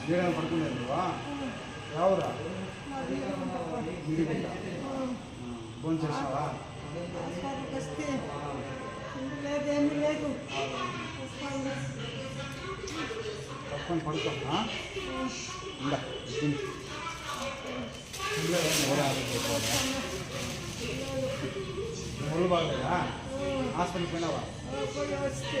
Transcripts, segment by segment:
నీడని పడుకునేది నువ్వా ఎవరా మాది మిడిగుంట ఫోన్ చేసినావా హాస్పిటల్కి వస్తే తిండి లేదు ఏమీ లేదు వస్తాను. పట్టుకొని పడుకోమ్మా ఇందా తిను. తినలేదా? ఎవరు ఆరోగ్యపోరా? ఒళ్ళు బాగలేదా హాస్పిటల్కి పోయినావా ఆ, పోయి వస్తే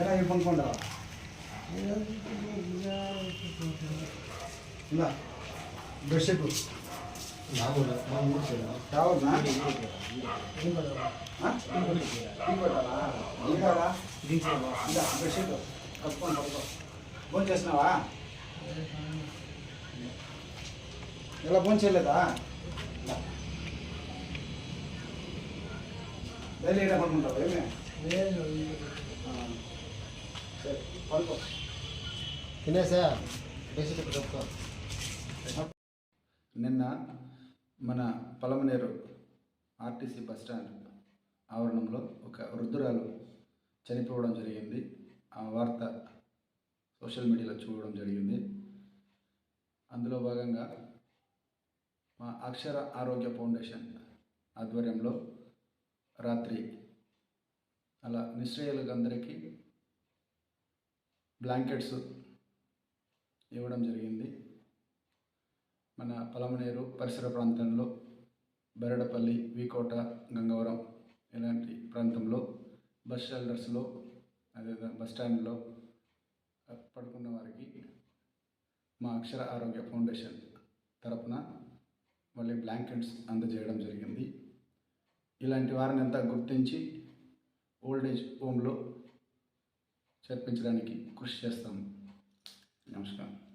ఎలా ఇవి పనుకుంటావా ఇందా బెడ్షీట్ బెడ్షీట్ కప్పుకొని పడుకో ఫోన్ చేసినావా ఇలా ఫోన్ చేయలేదా డైలీ ఇలా పడుకుంటావా ఏమే? ఆ. సరే పడుకో తినేసా? బేసిక్ చెప్తా నిన్న మన పలమనేరు ఆర్టీసీ బస్ స్టాండ్ ఆవరణంలో ఒక వృద్ధురాలు చనిపోవడం జరిగింది. ఆ వార్త సోషల్ మీడియాలో చూడడం జరిగింది. అందులో భాగంగా మా అక్షర ఆరోగ్య ఫౌండేషన్ ఆధ్వర్యంలో రాత్రి. అలా నిశ్చయాలకు అందరికీ బ్లాంకెట్స్ ఇవ్వడం జరిగింది. మన పలమనేరు పరిసర ప్రాంతంలో బెరడపల్లి వీకోట గంగవరం ఇలాంటి ప్రాంతంలో బస్ షెల్టర్స్లో అదే బస్ స్టాండ్లో పడుకున్న వారికి మా అక్షర ఆరోగ్య ఫౌండేషన్ తరపున మళ్ళీ బ్లాంకెట్స్ అందజేయడం జరిగింది. ఇలాంటి వారిని అంతా గుర్తించి ఓల్డ్ ఏజ్ హోమ్లో చేర్పించడానికి కృషి చేస్తాము నమస్కారం.